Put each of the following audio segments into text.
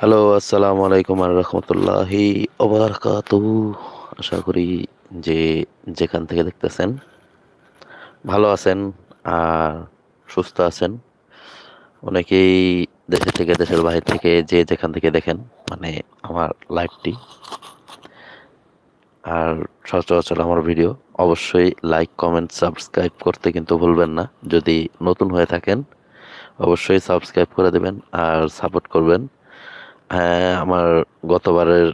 Hello, আসসালামু আলাইকুম আর রহমতুল্লাহি ওবারাকাতুহু। আশা করি যে যেখান থেকে দেখতেছেন ভালো আছেন আর সুস্থ আছেন। অনেকেই দেশের থেকে, দেশের বাহির থেকে যে যেখান থেকে দেখেন মানে আমার লাইভটি। আর সচরাচর আমার ভিডিও, অবশ্যই লাইক, কমেন্ট, সাবস্ক্রাইব করতে কিন্তু ভুলবেন না। যদি নতুন হয়ে থাকেন, অবশ্যই সাবস্ক্রাইব করে দেবেন আর সাপোর্ট করবেন। হ্যাঁ আমার গতবারের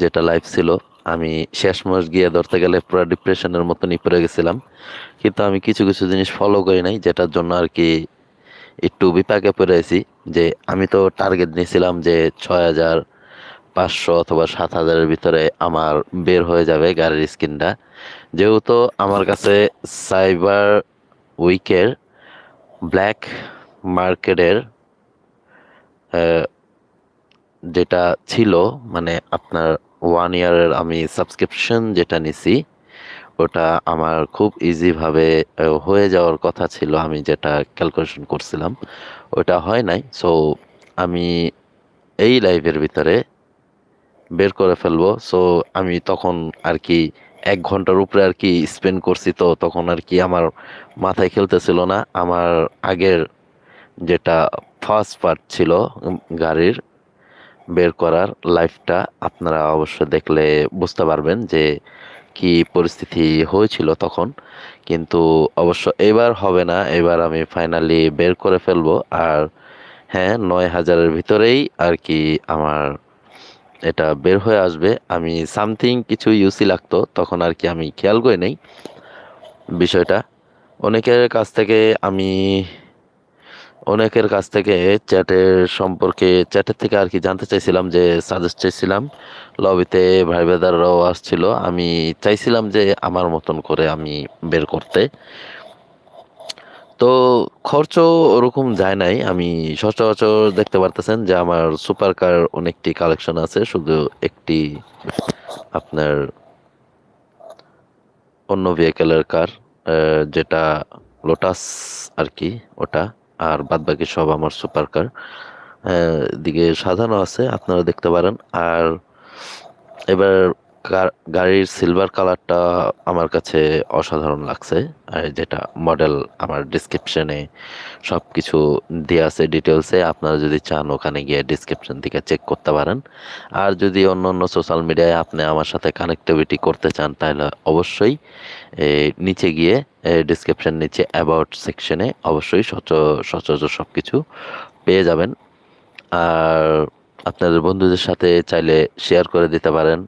যেটা লাইফ ছিল, আমি শেষ মাস গিয়ে ধরতে গেলে পুরো ডিপ্রেশনের মতনই পড়ে গেছিলাম। কিন্তু আমি কিছু কিছু জিনিস ফলো করি নাই, যেটার জন্য আর কি একটু বিপাকে পড়ে আছি যে আমি তো টার্গেট নিয়েছিলাম যে ছয় হাজার পাঁচশো অথবা সাত হাজারের ভিতরে আমার বের হয়ে যাবে গাড়ির স্ক্রিনটা যেহেতু আমার কাছে সাইবার উইকের ব্ল্যাক মার্কেটের যেটা ছিল মানে আপনার ওয়ান ইয়ারের আমি সাবস্ক্রিপশন যেটা নিছি, ওটা আমার খুব ইজিভাবে হয়ে যাওয়ার কথা ছিল আমি যেটা ক্যালকুলেশন করছিলাম। ওটা হয় নাই সো আমি এই লাইভের ভিতরে বের করে ফেলব। সো আমি তখন আর কি এক ঘণ্টার উপরে আর কি স্পেন্ড করছি তো, তখন আর কি আমার মাথায় খেলতেছিল না। আমার আগের যেটা ফার্স্ট পার্ট ছিল গাড়ির বের করার লাইফটা আপনারা অবশ্য দেখলে বুঝতে পারবেন যে কি পরিস্থিতি হয়েছিল তখন। কিন্তু অবশ্য এবার হবে না, এবার আমি ফাইনালি বের করে ফেলব। আর হ্যাঁ নয় হাজারের ভিতরেই আর কি আমার এটা বের হয়ে আসবে। আমি সামথিং কিছু ইউসি লাগতো, তখন আর কি আমি খেয়াল করি নেই বিষয়টা। অনেকের কাছ থেকে আমি অনেকের কাছ থেকে চ্যাটের সম্পর্কে, চ্যাটের থেকে আর কি জানতে চাইছিলাম যে সাজেস্ট চাইছিলাম। লবিতে ভাই বেদাররাও আসছিল। আমি চাইছিলাম যে, আমার মতন করে আমি বের করতে। তো খরচ ওরকম যায় নাই। আমি সচরাচর দেখতে পারতেছেন যে, আমার সুপার কার অনেকটি কালেকশন আছে। শুধু একটি আপনার অন্য ভেহিকেলের কার যেটা লোটাস আর কি, ওটা। আর বাদ বাকি সব আমার সুপার কার দিকে সাজানো আছে, আপনারা দেখতে পারেন। আর এবার গাড়ির সিলভার কালারটা আমার কাছে অসাধারণ লাগছে। আর যেটা মডেল আমার ডিসক্রিপশনে সব কিছু দেওয়া আছে ডিটেলসে আপনারা যদি চান ওখানে গিয়ে ডিসক্রিপশন থেকে চেক করতে পারেন। আর যদি অন্য অন্য সোশ্যাল মিডিয়ায় আপনি আমার সাথে কানেক্টিভিটি করতে চান, তাহলে অবশ্যই নিচে গিয়ে ডিসক্রিপশন নিচে অ্যাবাউট সেকশনে অবশ্যই সচ, সচরাচর সব কিছু পেয়ে যাবেন। আর আপনাদের বন্ধুদের সাথে চাইলে শেয়ার করে দিতে পারেন।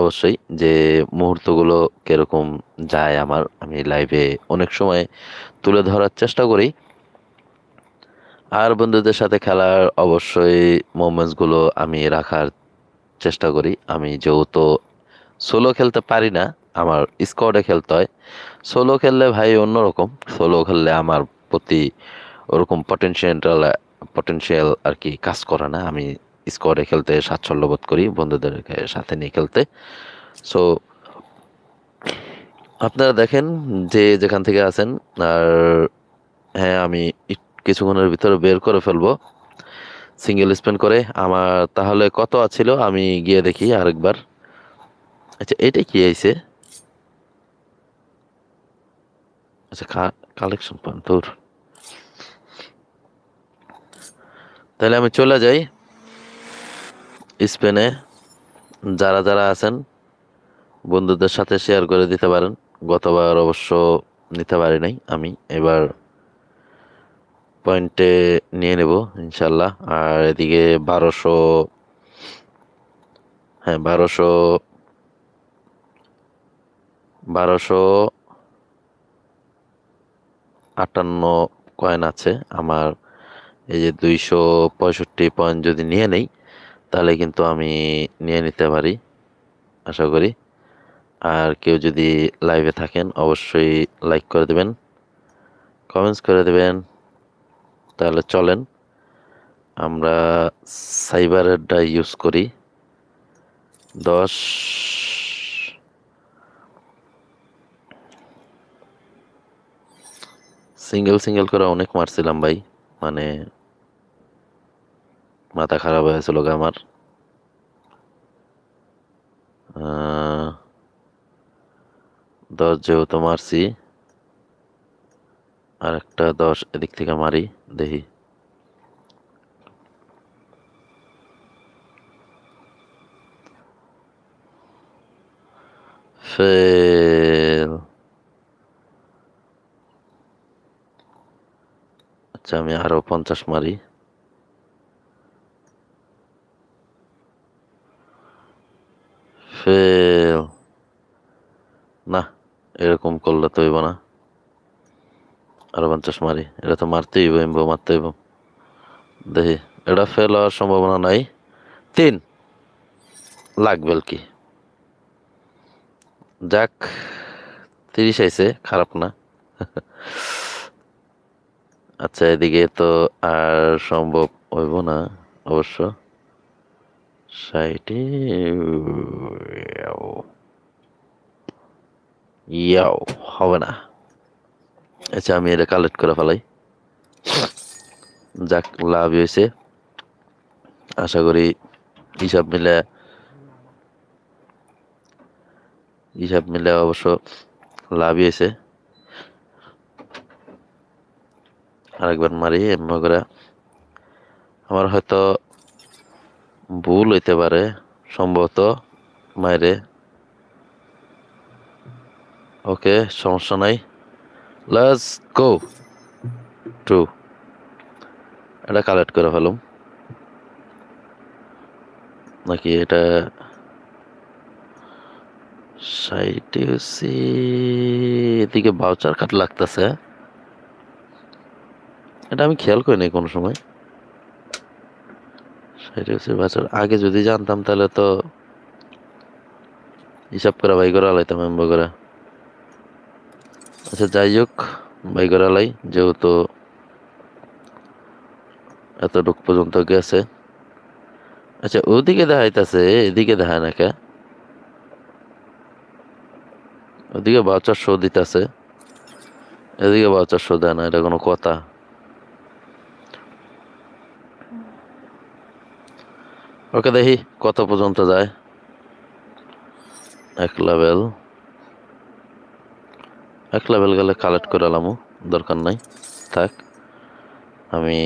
অবশ্যই যে মুহূর্তগুলো কীরকম যায় আমার, আমি লাইভে অনেক সময় তুলে ধরার চেষ্টা করি। আর বন্ধুদের সাথে খেলার অবশ্যই মোমেন্টসগুলো আমি রাখার চেষ্টা করি। আমি যেহেতু সোলো খেলতে পারি না, আমার স্কোয়াডে খেলতে হয়। সোলো খেললে ভাই অন্যরকম সোলো খেললে আমার প্রতি ওরকম পটেনশিয়াল পটেনশিয়াল আর কি কাজ করে না। আমি স্কোয়াডে খেলতে স্বাচ্ছন্দ্য বোধ করি, বন্ধুদের সাথে নিয়ে খেলতে। সো আপনারা দেখেন যে যেখান থেকে আছেন, আর হ্যাঁ আমি কিছুক্ষণের ভিতরে বের করে ফেলব। সিঙ্গেল স্পেন করে আমার তাহলে কত আছিল? আমি গিয়ে দেখি আরেকবার। আচ্ছা এটা কি আইছে? আচ্ছা কালেকশন পান তোর তাহলে আমি চলে যাই। স্পেনে যারা যারা আছেন, বন্ধুদের সাথে শেয়ার করে দিতে পারেন। গতবার অবশ্য নিতে পারি নাই আমি। এবার পয়েন্টে নিয়ে নেব, ইনশাল্লাহ। আর এদিকে বারোশো হ্যাঁ বারোশো বারোশো আটান্ন কয়েন আছে। আমার এই যে দুইশো পঁয়ষট্টি পয়েন্ট যদি নিয়ে নেই তাহলে কিন্তু আমি নিয়ে নিতে পারি, আশা করি। আর কেউ যদি লাইভে থাকেন, অবশ্যই লাইক করে দেবেন কমেন্টস করে দেবেন। তাহলে চলেন, আমরা সাইবারেরটা ইউজ করি। দশ সিঙ্গেল সিঙ্গেল করে অনেক মারছিলাম ভাই মানে মাথা খারাপ হয়েছিল আমার। দশ যেহেতু মারছি আর একটা দশ এদিক থেকে মারি, দেখি। আচ্ছা আমি আরও পঞ্চাশ মারি ফেল না এরকম করলে তো হইব না। আরও পঞ্চাশ মারি, এটা তো মারতেই হইব, এমবো মারতে হইব। দেখি, এটা ফেল হওয়ার সম্ভাবনা নাই। তিন লাগবে কি যাক, তিরিশ আইছে, খারাপ না। আচ্ছা এদিকে তো আর সম্ভব হইব না, অবশ্য। সাইটে ইয়াও, হবে না। আচ্ছা আমি এটা কালেক্ট করে ফেলাই। যাক, লাভ হয়েছে। আশা করি হিসাব মিলে হিসাব মিলে অবশ্য লাভ হয়েছে। আরেকবার মারি এমন করে। আমার হয়তো ভুল হইতে পারে, সম্ভবত মায়েরে ওকে সমস্যা নাই। লেটস গো টু এটা কালেক্ট করে ফেলুম। নাকি এটা সাইটে হচ্ছে এদিকে বাউচার কাট লাগতেছে। এটা আমি খেয়াল করি করিনি কোনো সময়। সাইটে হচ্ছে আগে যদি জানতাম তাহলে তো হিসাব করা ভাই করে আলাইতাম এমবো করে। আচ্ছা যাই হোক বাই করে আলাই যেহেতু এতটুক পর্যন্ত গেছে। আচ্ছা ওদিকে দেখাইতেছে, এদিকে দেখায় না কে? ওদিকে বাচ্চার শো দিতেছে। এদিকে বাচ্চার শো দেয় না, এটা কোনো কথা। ওকে দেখি, কত পর্যন্ত যায়? এক লেভেল এক লেভেল গেলে কালেক্ট করে আলামু, দরকার নাই। থাক, আমি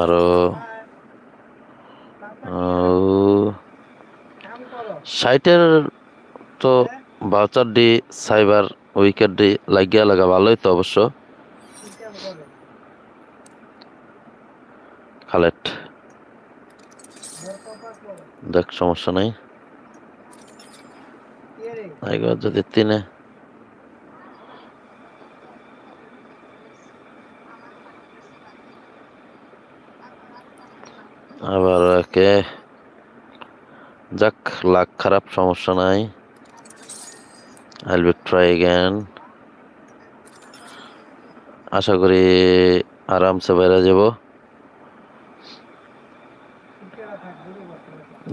আরও সাইটের তো বাউচার ডি সাইবার উইকেট ডি লাগিয়া লাগা ভালোই তো অবশ্য। কালেক্ট দেখ, সমস্যা নাই। একবার যদি তিনে আবার একে যাক লাখ খারাপ, সমস্যা নাই। আইল বি ট্রাই অ্যাগেন আশা করি আরামসে বাইরে যাব।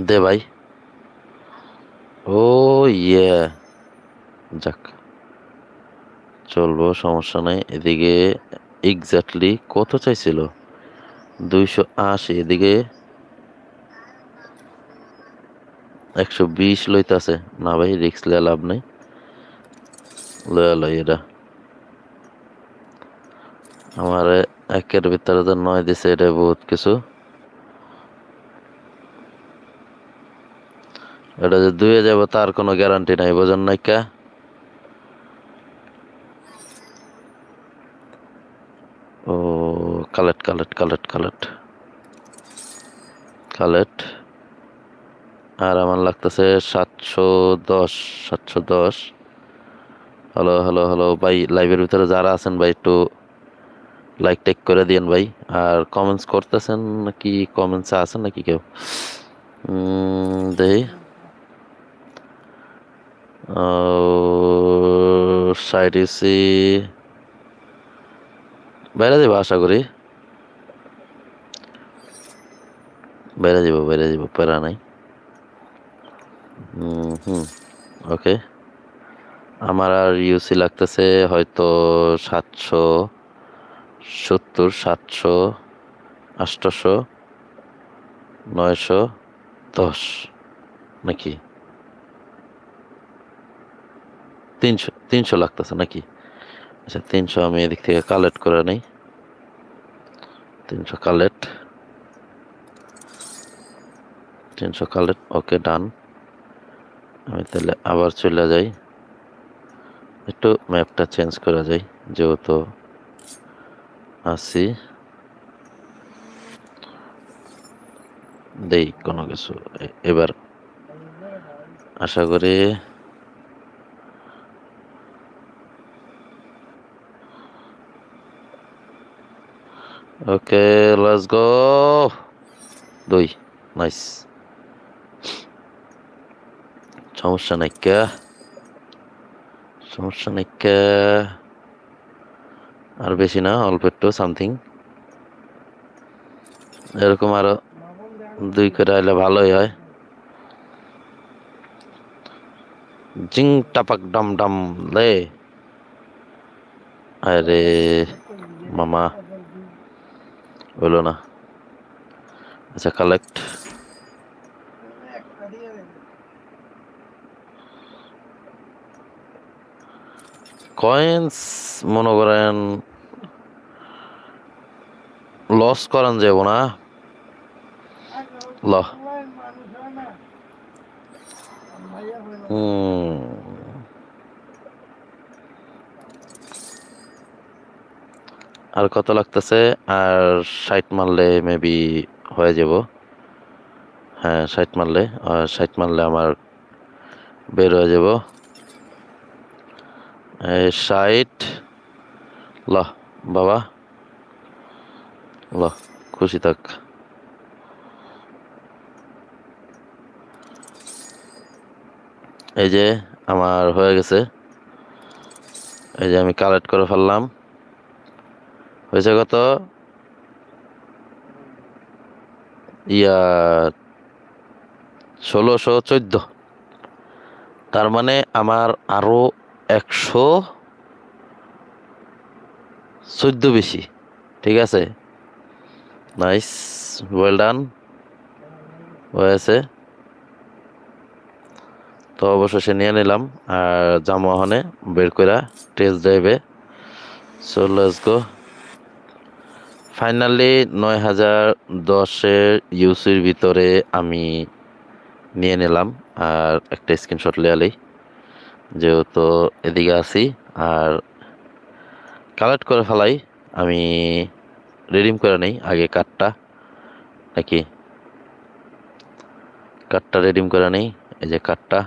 দে ভাই। ইয়ে যাক, চলবো, সমস্যা নাই। এদিকে এক্স্যাক্টলি কত চাইছিল? দুইশো আশি, এদিকে একশো বিশ লইতাছে। না ভাই রিক্স লিয়া লাভ নাই। লয়া লই এটা আমার একের ভিতরে তো নয় দিছে, এটা বহুত কিছু। এটা যে দুয়ে যাব তার কোনো গ্যারান্টি নাই বোঝেন নাই কা? ও collect collect collect collect. Collect. আর আমার লাগতেছে সাতশো দশ সাতশো দশ। হ্যালো হ্যালো হ্যালো ভাই লাইভের ভিতরে যারা আছেন ভাই একটু লাইক টেক করে দিন ভাই। আর কমেন্টস করতেছেন নাকি কমেন্টসে আছেন নাকি কেউ? উম, দেখি সাইড ইসি বাইরে যাব আশা করি। বাইরে যাব বাইরে যাব, প্যারা নাই। হুম, ওকে। আমার আর ইউসি লাগতেছে হয়তো সাতশো, সত্তর, সাতশো আষ্টশো নয়শো, দশ, নাকি? তিনশো তিনশো লাগতেছে নাকি? আচ্ছা তিনশো আমি এদিক থেকে কালেক্ট করে নেই। তিনশো কালেক্ট তিনশো কালেক্ট ওকে ডান আমি তাহলে আবার চলে যাই। একটু ম্যাপটা চেঞ্জ করা যায় যেহেতু আসি দেই কোনো কিছু এবার আশা করি ওকে লেটস গো দুই নাইস সমস্যা নাই কে? সমস্যা নাই কে? আর বেশি না, অল্প একটু সামথিং এরকম আরও দুই করে আইলে ভালোই হয়। জিং, টাপাক, ডাম ডাম, লে। আরে, মামা। হলো না। আচ্ছা কালেক্ট কয়েন্স মনে করেন লস করান যাব না ল। হুম। আর কত লাগতেছে? আর ষাট মারলে মেবি হয়ে যাব। হ্যাঁ ষাট মারলে। আর ষাট মারলে আমার বের হয়ে যাব। এই ষাট। ল বাবা। ল খুশি থাক। এই যে, আমার হয়ে গেছে। এই যে আমি কালেক্ট করে ফেললাম। হয়েছে কত? ইয়া, ষোলোশো চোদ্দ। তার মানে আমার আরও একশো চোদ্দ বেশি, ঠিক আছে? নাইস ওয়েল ডান হয়েছে। তো অবশেষে নিয়ে নিলাম, আর জামাহনে বের করে টেস্ট ড্রাইভে সো লেটস গো ফাইনালি নয় হাজার দশের ইউসির ভিতরে আমি নিয়ে নিলাম, আর একটা স্ক্রিনশট লেয়ালেই যেহেতু এদিকে আছি, আর কালেক্ট করে ফেলাই, আমি রিডিম করে নেই, আগে কার্ডটা নাকি? কার্ডটা রিডিম করে নেই, এই যে কার্ডটা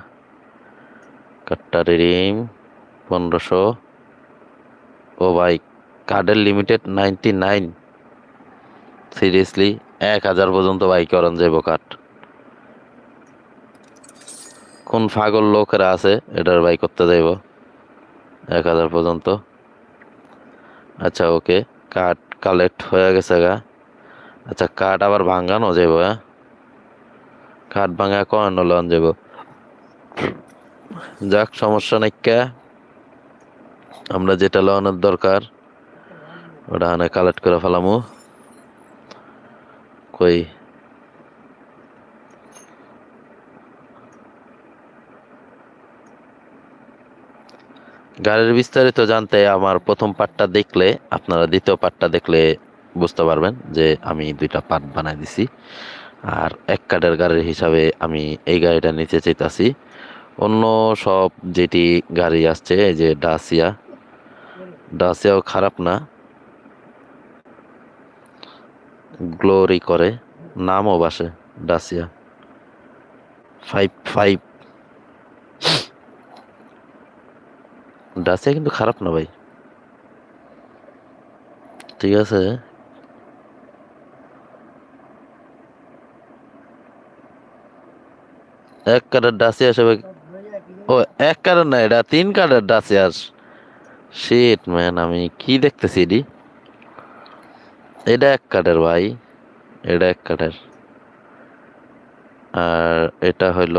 কার্ডটা রিডিম পনেরোশো। ও ভাই কার্ডের লিমিটেড নাইনটি নাইন সিরিয়াসলি এক হাজার পর্যন্ত বাইক করান যাব কাঠ। কোন ফাগল লোকেরা আছে, এটার বাই করতে যাইব। এক হাজার পর্যন্ত। আচ্ছা ওকে, কাঠ কালেক্ট হয়ে গেছে গা। আচ্ছা কাঠ আবার ভাঙ্গানো যাইব হ্যাঁ? কাঠ ভাঙা কন লন যাব যাক, সমস্যা নাই কে। আমরা যেটা লওয়ানোর দরকার, ওটা কালেক্ট করে ফেলামু। কই? গাড়ির বিস্তারিত জানতে আমার প্রথম পার্টটা দেখলে, আপনারা দ্বিতীয় পার্টটা দেখলে বুঝতে পারবেন যে আমি দুইটা পার্ট বানাই দিছি। আর এক কাঠের গাড়ির হিসাবে আমি এই গাড়িটা নিতে চাইতাছি। অন্য সব যেটি গাড়ি আসছে, এই যে ডাসিয়া ডাসিয়াও খারাপ না। গ্লোরি করে, নামও বাসে, ডাসিয়া। Five five. ডাসিয়া কিন্তু খারাপ না ভাই। ঠিক আছে। এক কার্ডের ডাসিয়া হিসেবে ও, এক কার্ডের না, এটা তিন কার্ডের ডাসিয়ার। শিট, ম্যান, আমি কি দেখতেছি এডি এটা এক কাঠের ভাই, এটা এক কাঠের। আর এটা হইল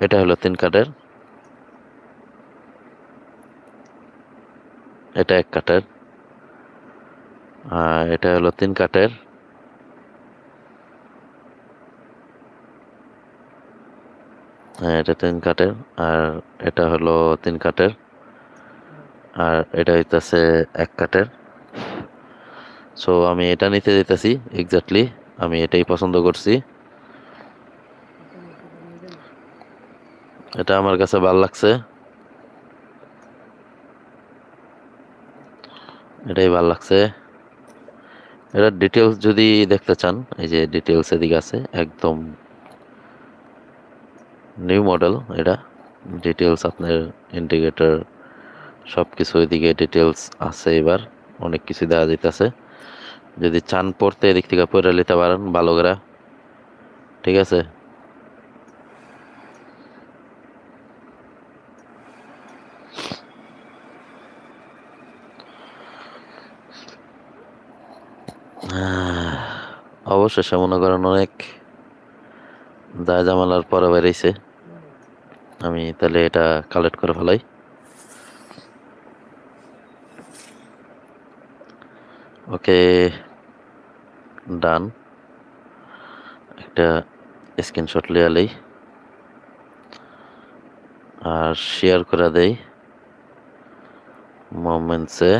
এটা হলো তিন কাঠের। এটা এক কাঠের। আর এটা হলো তিন কাঠের। হ্যাঁ এটা তিন কাঠের, আর এটা হলো তিন কাঠের, আর এটা হইতাছে এক কাঠের। সো আমি এটা নিতে যেতেছি এক্স্যাক্টলি আমি এটাই পছন্দ করছি। এটা আমার কাছে ভালো লাগছে। এটাই ভালো লাগছে। এটা ডিটেলস যদি দেখতে চান, এই যে ডিটেলস এদিকে আছে, একদম নিউ মডেল এটা ডিটেলস আপনার ইন্ডিকেটর সব কিছু এদিকে ডিটেলস আছে এবার, অনেক কিছু দেওয়া যেতেছে যদি চান পড়তে এদিক থেকে পড়ে নিতে পারেন, ভালো করে। ঠিক আছে? অবশেষে মনে করেন অনেক দায় জামালার পরে বেরিয়েছে আমি তাহলে এটা কালেক্ট করে ফেলাই। ওকে ডান একটা স্ক্রিনশট লিয়ালেই আর শেয়ার করে দেই। মোমেন্টসে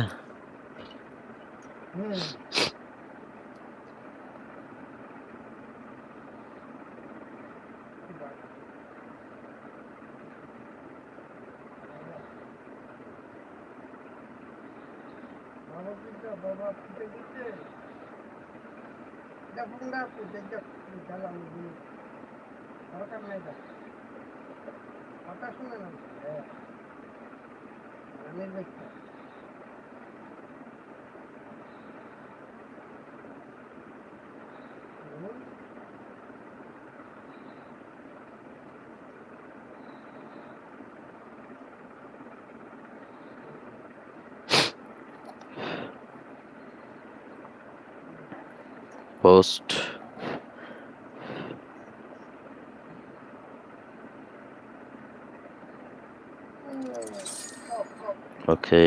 post okay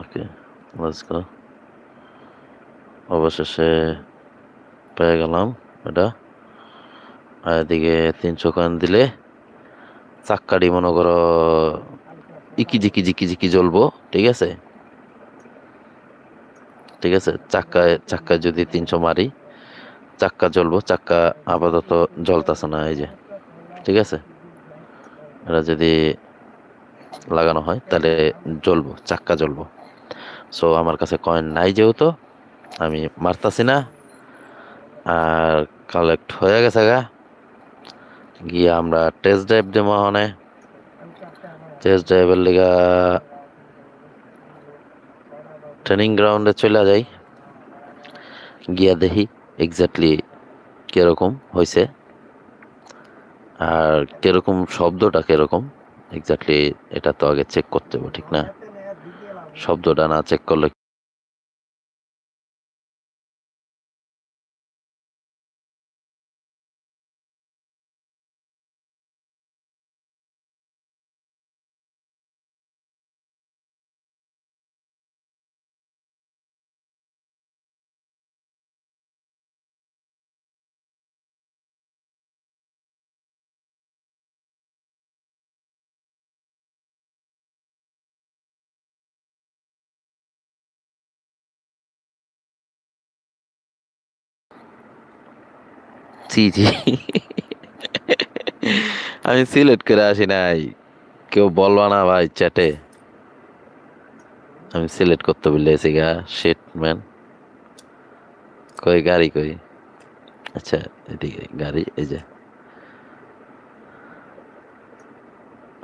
okay let's go অবশেষে পেয়ে গেলাম এটা। আর এদিকে তিনশো কয়েন দিলে চাক্কাটি মনে করো, ইকি জিকি জিকি জিকি জ্বলবো, ঠিক আছে? ঠিক আছে চাক্কায় চাক্কায় যদি তিনশো মারি, চাক্কা জ্বলবো, চাক্কা আপাতত জ্বলতেছে না, এই যে, ঠিক আছে? এটা যদি লাগানো হয়, তাহলে জ্বলবো, চাক্কা জ্বলবো। সো আমার কাছে কয়েন নাই যেহেতু, আমি মারতাছি না, আর কালেক্ট হয়ে গেছে গা। গিয়ে আমরা টেস্ট ড্রাইভ দেবো হনে টেস্ট ড্রাইভের লিগা ট্রেনিং গ্রাউন্ডে চলে যাই। গিয়া দেখি এক্স্যাক্টলি কীরকম হয়েছে আর কীরকম শব্দটা কীরকম। এক্স্যাক্টলি এটা তো আগে চেক করতে হবে ঠিক না? শব্দটা না চেক করলে জি জি আমি সিলেক্ট করে আসি নাই। কেউ বলবা না ভাই চ্যাটে আমি সিলেক্ট করতে বলেছি গা শেট ম্যান কই গাড়ি কই? আচ্ছা এদিকে গাড়ি, এই যে।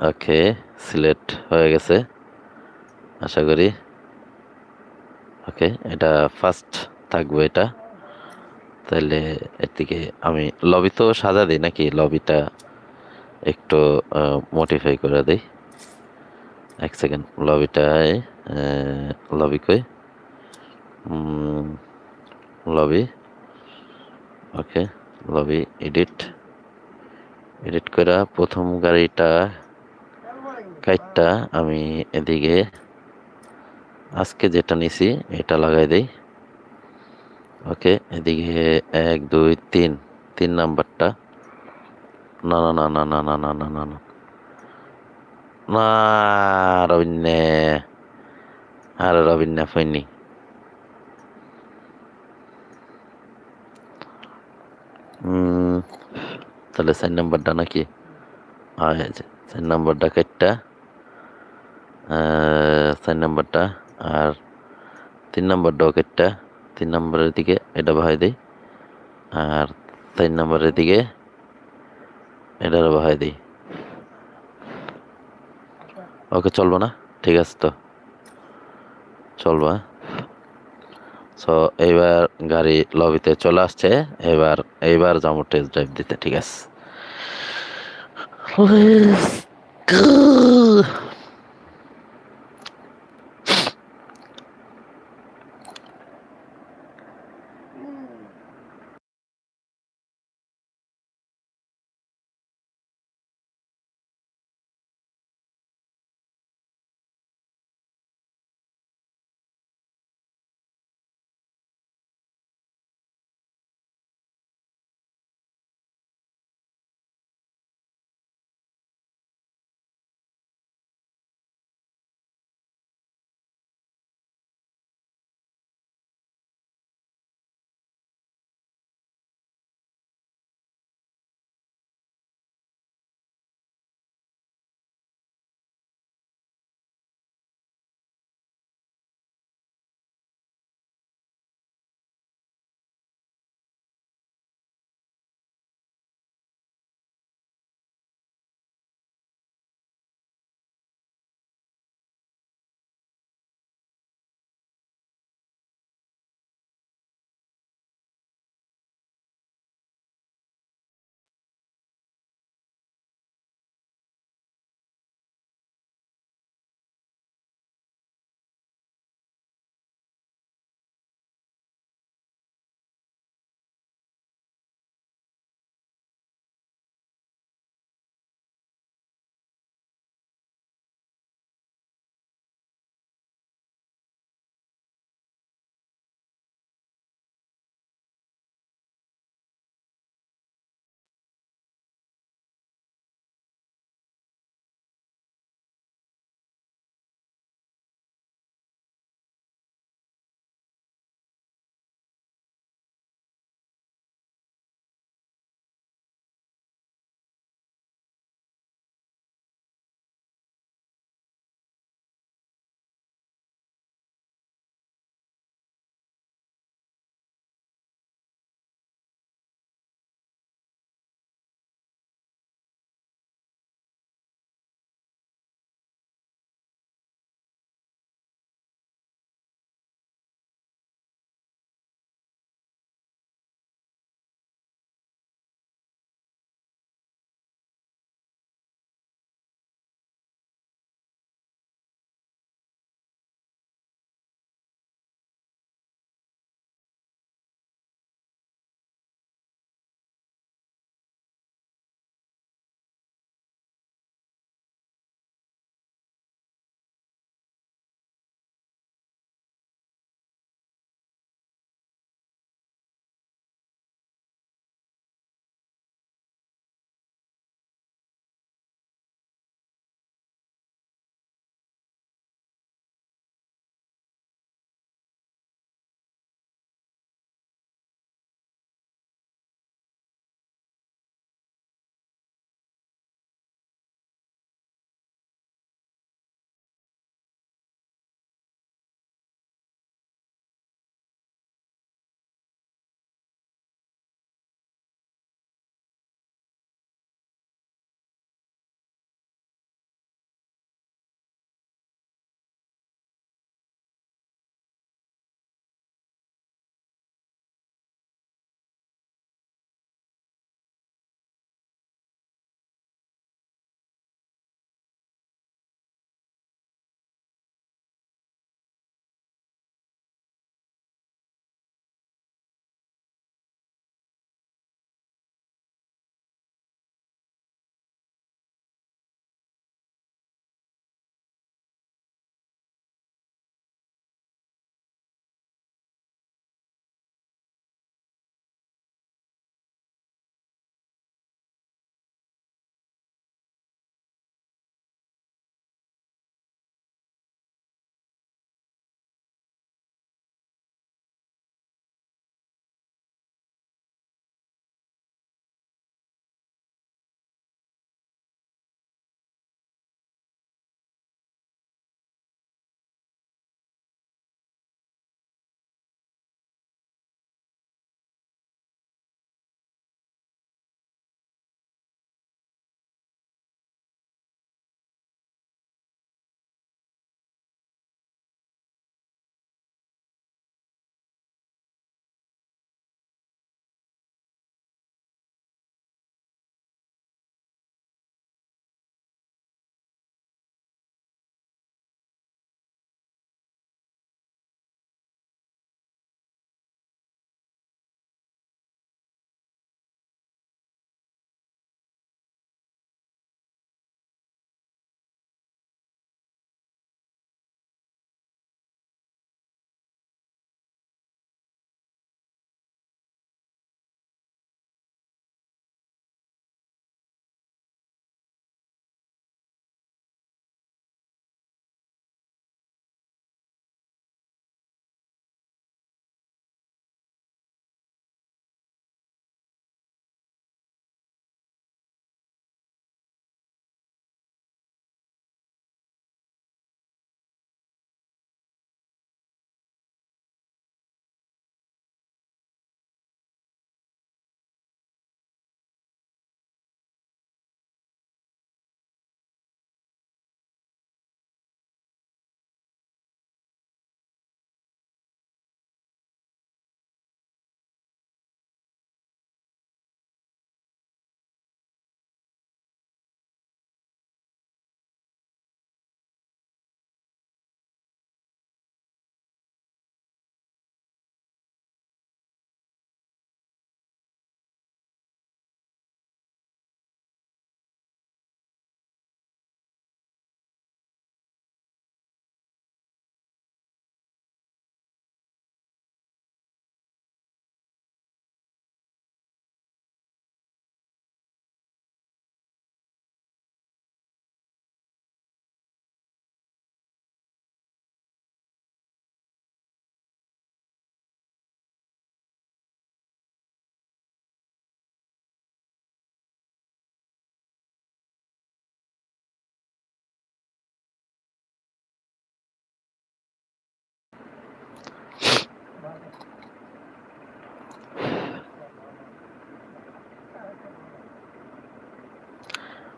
ওকে, সিলেক্ট হয়ে গেছে। আশা করি। ওকে, এটা ফার্স্ট থাকবে এটা। তাহলে এর আমি লবি তো সাজা দিই নাকি? লবিটা একটু মডিফাই করে দিই। এক সেকেন্ড লবিটায় লবি কই? Lobby okay lobby edit edit করে প্রথম গাড়িটা কাইটটা আমি এদিকে, আজকে যেটা নিছি, এটা লাগাই দেই। ওকে, এদিকে এক, দুই, তিন। তিন নাম্বারটা। না না না না না না না না না না। না রবিন্যে আরে রবিন্যা হুম তাহলে চার নাম্বারটা নাকি? আচ্ছা চার নাম্বারটা কেটটা। চার নাম্বারটা, আর তিন নাম্বারটাও কেটটা। তিন নম্বরের দিকে, এটা বাহাই দিই। আর তিন নম্বরের দিকে, এটারও বাহাই দিই। ওকে, চলবো না? ঠিক আছে তো? চলবো হ্যাঁ? সো এইবার গাড়ি লবিতে চলে আসছে। এবার, এইবার যাব টেস্ট ড্রাইভ দিতে, ঠিক আছে?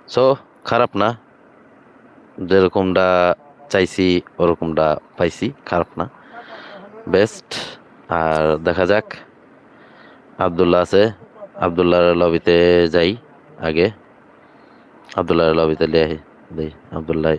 সো খারাপ না। যেরকমটা চাইছি, ওরকমটা পাইছি, খারাপ না। বেস্ট আর দেখা যাক। আবদুল্লাহ আছে। আবদুল্লাহর লবিতে যাই আগে। আবদুল্লাহর লবিতে লিয়ে আহি দেই। আবদুল্লাহ